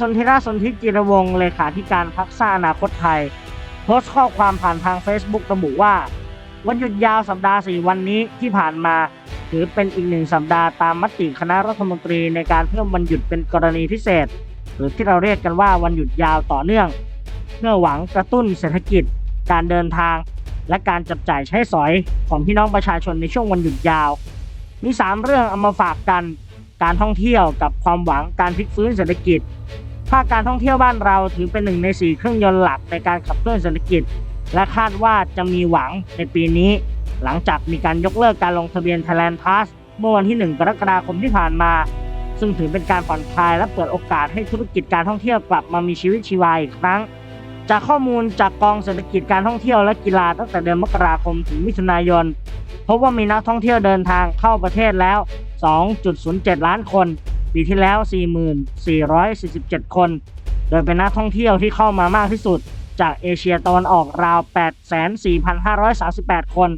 สนธิราสนธิจิรวงศ์เลขาธิการพักสร้างอนาคตไทย โพสต์ข้อความผ่านทาง Facebook ระบุว่า วันหยุดยาวสัปดาห์ 4 วันนี้ที่ผ่านมา ถือเป็นอีกหนึ่งสัปดาห์ตามมติคณะรัฐมนตรีในการเพิ่มวันหยุดเป็นกรณีพิเศษ หรือที่เราเรียกกันว่าวันหยุดยาวต่อเนื่อง เพื่อหวังกระตุ้นเศรษฐกิจ การเดินทาง และการจับจ่ายใช้สอยของพี่น้องประชาชนในช่วงวันหยุดยาว มี 3 เรื่องเอามาฝากกันการท่องเที่ยวกับความหวังการพลิกฟื้นเศรษฐกิจ ภาคการท่องเที่ยวบ้านเราถือเป็นหนึ่งใน4เครื่องยนต์หลักในการขับเคลื่อนเศรษฐกิจ และคาดว่าจะมีหวังในปีนี้ หลังจากมีการยกเลิกการลงทะเบียน Thailand Pass เมื่อวันที่ 1 กรกฎาคมที่ผ่านมา ซึ่งถือเป็นการผ่อนคลายและเปิดโอกาสให้ธุรกิจการท่องเที่ยวกลับมามีชีวิตชีวาอีกครั้ง จากข้อมูลจากกองเศรษฐกิจการท่องเที่ยวและกีฬาตั้งแต่เดือนมกราคมถึงมิถุนายนพบว่ามีนักท่องเที่ยวเดินทางเข้าประเทศแล้ว 2.07 ล้านคน ปีที่แล้ว 44,47 คน โดยเป็นนักท่องเที่ยวที่เข้ามามากที่สุด จากเอเชียตะวันออกราว 84,538 คน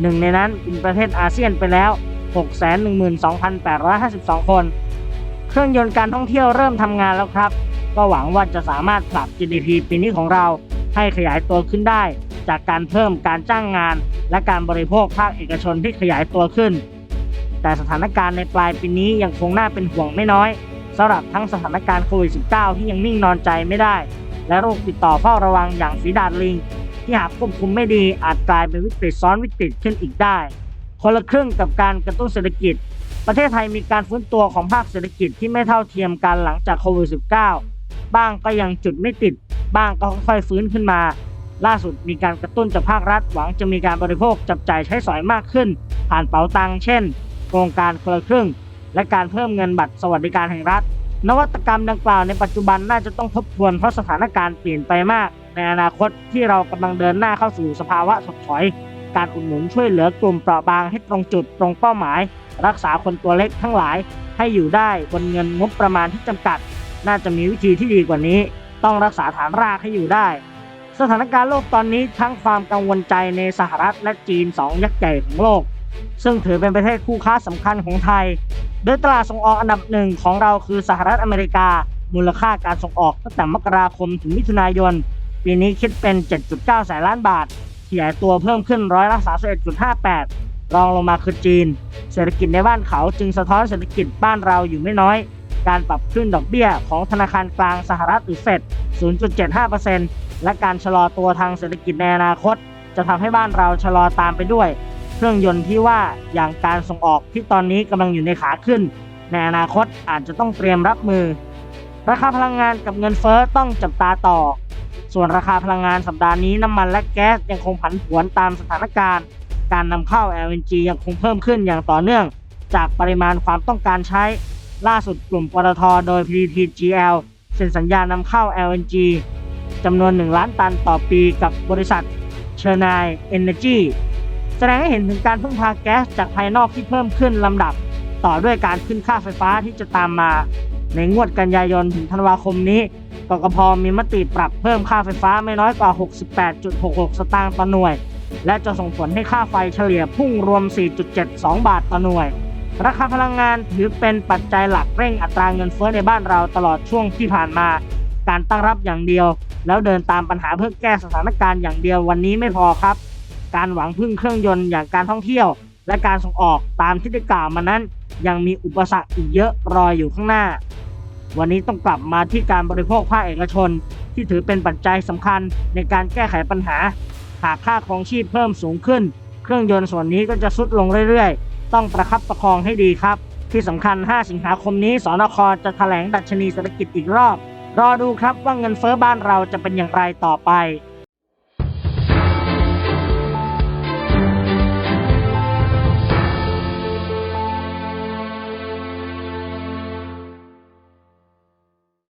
หนึ่งในนั้นเป็นประเทศอาเซียนไปแล้ว 612,852 คน เครื่องยนต์การท่องเที่ยวเริ่มทำงานแล้วครับ ก็หวังว่าจะสามารถผลัก GDP ปีนี้ของเราให้ขยายตัวขึ้นได้ จากการเพิ่มการจ้างงาน และการบริโภคภาคเอกชนที่ขยายตัวขึ้น แต่สถานการณ์ในปลายปีนี้ยังคงน่าเป็นห่วงไม่น้อยสำหรับทั้งสถานการณ์โควิด -19 ที่ยังนิ่งนอนใจไม่ได้ และโรคติดต่อเฝ้าระวังอย่างฝีดาดลิง ที่หากควบคุมไม่ดีอาจกลายเป็นวิกฤตซ้อนวิกฤตขึ้นอีกได้ คนละครึ่งกับการกระตุ้นเศรษฐกิจ ประเทศไทยมีการฟื้นตัวของภาคเศรษฐกิจที่ไม่เท่าเทียมกันหลังจากโควิด -19 บ้างก็ยังจุดไม่ติด บ้างก็ค่อยๆฟื้นขึ้นมา ล่าสุดมีการกระตุ้นจากภาครัฐหวังจะมีการบริโภคจับจ่ายใช้สอยมากขึ้น ผ่านเป๋าตังเช่น โครงการคนละครึ่ง และการเพิ่มเงินบัตรสวัสดิการแห่งรัฐ นวัตกรรมดังกล่าวในปัจจุบันน่าจะต้องทบทวนเพราะสถานการณ์เปลี่ยนไปมาก ในอนาคตที่เรากำลังเดินหน้าเข้าสู่สภาวะถดถอย การอุดหนุนช่วยเหลือกลุ่มเปราะบางให้ตรงจุดตรงเป้าหมาย รักษาคนตัวเล็กทั้งหลาย ให้อยู่ได้บนเงินงบประมาณที่จำกัด น่าจะมีวิธีที่ดีกว่านี้ ต้องรักษาฐานรากให้อยู่ได้สถานการณ์โลกตอนนี้ทั้งความกังวลใจในสหรัฐและจีนสองยักษ์ใหญ่ของโลก ซึ่งถือเป็นประเทศคู่ค้าสำคัญของไทย โดยตลาดส่งออกอันดับหนึ่งของเราคือสหรัฐอเมริกา มูลค่าการส่งออกตั้งแต่มกราคมถึงมิถุนายน ปีนี้คิดเป็น 7.9 แสนล้านบาทขยายตัวเพิ่มขึ้นร้อยละ31.58 รองลงมาคือจีน เศรษฐกิจในบ้านเขาจึงสะท้อนเศรษฐกิจบ้านเราอยู่ไม่น้อย การปรับขึ้นดอกเบี้ยของธนาคารกลางสหรัฐหรือเฟด 0.75%และการชะลอตัวทางเศรษฐกิจในอนาคต จะทำให้บ้านเราชะลอตามไปด้วย เครื่องยนต์ที่ว่าอย่างการส่งออกที่ตอนนี้กำลังอยู่ในขาขึ้น ในอนาคตอาจจะต้องเตรียมรับมือ ราคาพลังงานกับเงินเฟ้อต้องจับตาต่อ ส่วนราคาพลังงานสัปดาห์นี้น้ำมันและแก๊สยังคงผันผวนตามสถานการณ์ การนำเข้า LNG ยังคงเพิ่มขึ้นอย่างต่อเนื่อง จากปริมาณความต้องการใช้ ล่าสุดกลุ่มปตทโดย PTTGL เซ็นสัญญานำเข้า LNG จำนวน 1 ล้านตันต่อปีกับบริษัทเชอร์นายเอเนจี แสดงให้เห็นถึงการพึ่งพาแก๊สจากภายนอกที่เพิ่มขึ้นลำดับ ต่อด้วยการขึ้นค่าไฟฟ้าที่จะตามมา ในงวดกันยายนถึงธันวาคมนี้กกพมีมติปรับเพิ่มค่าไฟฟ้าไม่น้อยกว่า 68.66 สตางค์ต่อหน่วย และจะส่งผลให้ค่าไฟเฉลี่ยพุ่งรวม 4.72 บาทต่อหน่วย ราคาพลังงานถือเป็นปัจจัยหลักเร่งอัตราเงินเฟ้อในบ้านเราตลอดช่วงที่ผ่านมา การตั้งรับอย่างเดียว แล้วเดินตามปัญหาเพื่อแก้สถานการณ์อย่างเดียววันนี้ไม่พอครับ การหวังพึ่งเครื่องยนต์อย่างการท่องเที่ยว และการส่งออกตามที่ได้กล่าวมานั้น ยังมีอุปสรรคอีกเยอะรออยู่ข้างหน้า วันนี้ต้องกลับมาที่การบริโภคภาคเอกชน ที่ถือเป็นปัจจัยสำคัญในการแก้ไขปัญหา หากค่าครองชีพเพิ่มสูงขึ้น เครื่องยนต์ส่วนนี้ก็จะสุดลงเรื่อยๆ ต้องประคับประคองให้ดีครับ ที่สำคัญ 5 สิงหาคมนี้สนคจะแถลงดัชนีเศรษฐกิจอีกรอบ รอดูครับว่าเงินเฟ้อบ้านเราจะเป็นอย่างไรต่อไป